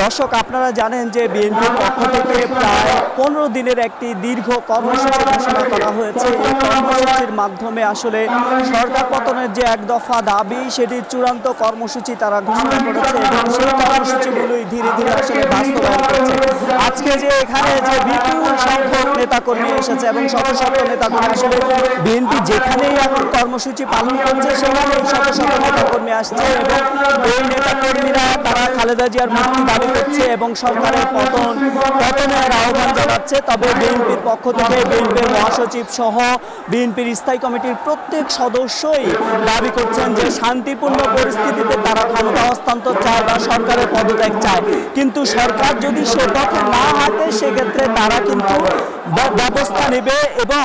দর্শক, আপনারা জানেন যে বিএনপির পক্ষ থেকে প্রায় পনেরো দিনের একটি দীর্ঘ কর্মসূচি ঘোষণা করা হয়েছে। এই কর্মসূচির মাধ্যমে আসলে সরকার পতনের যে এক দফা দাবি, সেটির চূড়ান্ত কর্মসূচি তারা ঘোষণা করেছে এবং সেই কর্মসূচিগুলোই ধীরে ধীরে আসলে বাস্তবায়ন করছে। আজকে যে এখানে যে বিপুল সংখ্যক নেতাকর্মী এসেছে এবং শত শত নেতাকর্মী আসলে বিএনপি যেখানেই এখন কর্মসূচি পালন করছে, সেখানেই শত শত নেতাকর্মী আসছে এবং এই নেতাকর্মীরা তারা খালেদা জিয়ার মুক্তি দাবি করছে এবং সরকারের পতন, পতনের আহ্বান জানাচ্ছে। তবে বিএনপির পক্ষ থেকে বিএনপির মহাসচিব সহ বিএনপির স্থায়ী কমিটির প্রত্যেক সদস্যই দাবি করছেন যে শান্তিপূর্ণ পরিস্থিতিতে তারা ক্ষমতা হস্তান্তর চায় বা সরকারের পদত্যাগ চায়। কিন্তু সরকার যদি সে পথে না হাঁটে, সেক্ষেত্রে তারা কিন্তু ব্যবস্থা নেবে এবং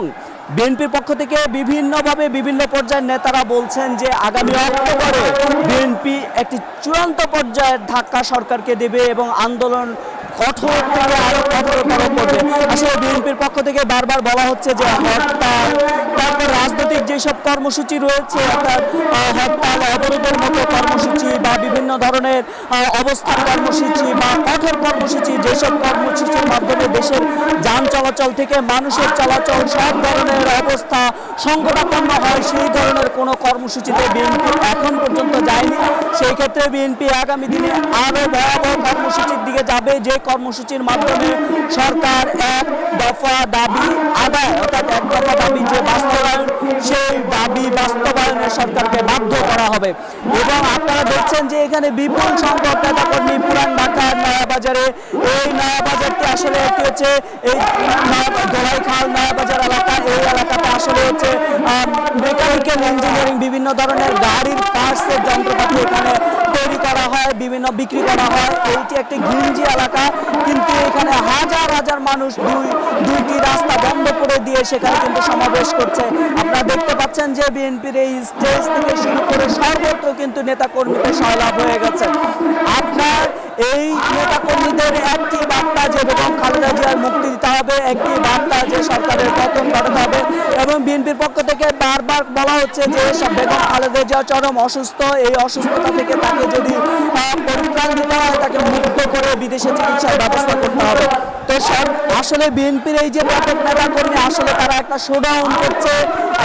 বিএনপির পক্ষ থেকে বিভিন্নভাবে বিভিন্ন পর্যায়ের নেতারা বলছেন যে আগামী অক্টোবরে বিএনপি একটি চূড়ান্ত পর্যায়ের ধাক্কা সরকারকে দেবে এবং আন্দোলন কঠোর আরও কঠোরতর করবে। আসলে বিএনপির পক্ষ থেকে বারবার বলা হচ্ছে যে হরতাল তারপর রাজনৈতিক যেসব কর্মসূচি রয়েছে হরতাল, অবরোধের মতো কর্মসূচি বা বিভিন্ন ধরনের অবস্থান কর্মসূচি বা কঠোর কর্মসূচি, যেসব কর্মসূচির মাধ্যমে দেশের যান চলাচল থেকে মানুষের চলাচল, সব ধরনের অবস্থা সংকটাপন্ন হয়, সেই ধরনের কোনো কর্মসূচিতে বিএনপি এখন পর্যন্ত যায়নি। সেই ক্ষেত্রে বিএনপি আগামী দিনে আরও ভয়াবহ কর্মসূচির দিকে যাবে, যে কর্মসূচির মাধ্যমে সরকার এক দফা দাবি আদায়, অর্থাৎ এক দফা দাবি সরকারকে বাধ্য করা হবে। এবং আপনারা দেখছেন যে এখানে বিপুল সংখ্যক নেতাকর্মী পুরান ঢাকার নয়াবাজারে। এই নয়াবাজারটি আসলে একটি হচ্ছে এই ধোলাই খাল নয়াবাজার এলাকা। এই এলাকাতে আসলে হচ্ছে মেকানিক্যাল ইঞ্জিনিয়ারিং বিভিন্ন ধরনের গাড়ির পার্টসের যন্ত্রপাতি এখানে তৈরি করা হয় বিক্রি করা হয়। এইটি একটি ঘিঞ্জি এলাকা। কিন্তু এখানে হাজার হাজার মানুষ দুই, দুইটি রাস্তা বন্ধ করে দিয়ে সেখানে কিন্তু সমাবেশ করছে। আপনারা দেখতে পাচ্ছেন যে বিএনপির এই স্টেজ থেকে শুরু করে সর্বত্র কিন্তু নেতাকর্মীদের সয়লাভ হয়ে গেছে। আপনার এই নেতাকর্মীদের একটি বার্তা যে বেগম খালেদা জিয়ার মুক্তি দিতে হবে, একটি বার্তা যে সরকারের পতন ঘটাতে হবে। এবং বিএনপির পক্ষ থেকে বারবার বলা হচ্ছে যে সব বেগম খালেদা জিয়া চরম অসুস্থ। এই অসুস্থতা থেকে তাকে যদি পরিত্রাণ দিতে হয়, তাকে মুক্ত করে বিদেশে চিকিৎসার ব্যবস্থা করতে হবে। তো সব, আসলে বিএনপির এই যে ব্যাপক নেতা কর্মী আসলে তারা একটা শোডাউন করছে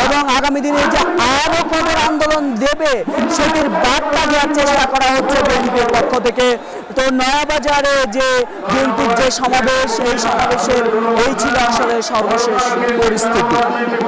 এবং আগামী দিনে যে আরও কঠোর আন্দোলন দেবে, সেটির বার্তা দেওয়ার চেষ্টা করা হচ্ছে বিএনপির পক্ষ থেকে। তো নয়াবাজারে যে বিএনপির যে সমাবেশ এই সমাবেশের এই ছিল আসলে সর্বশেষ পরিস্থিতি।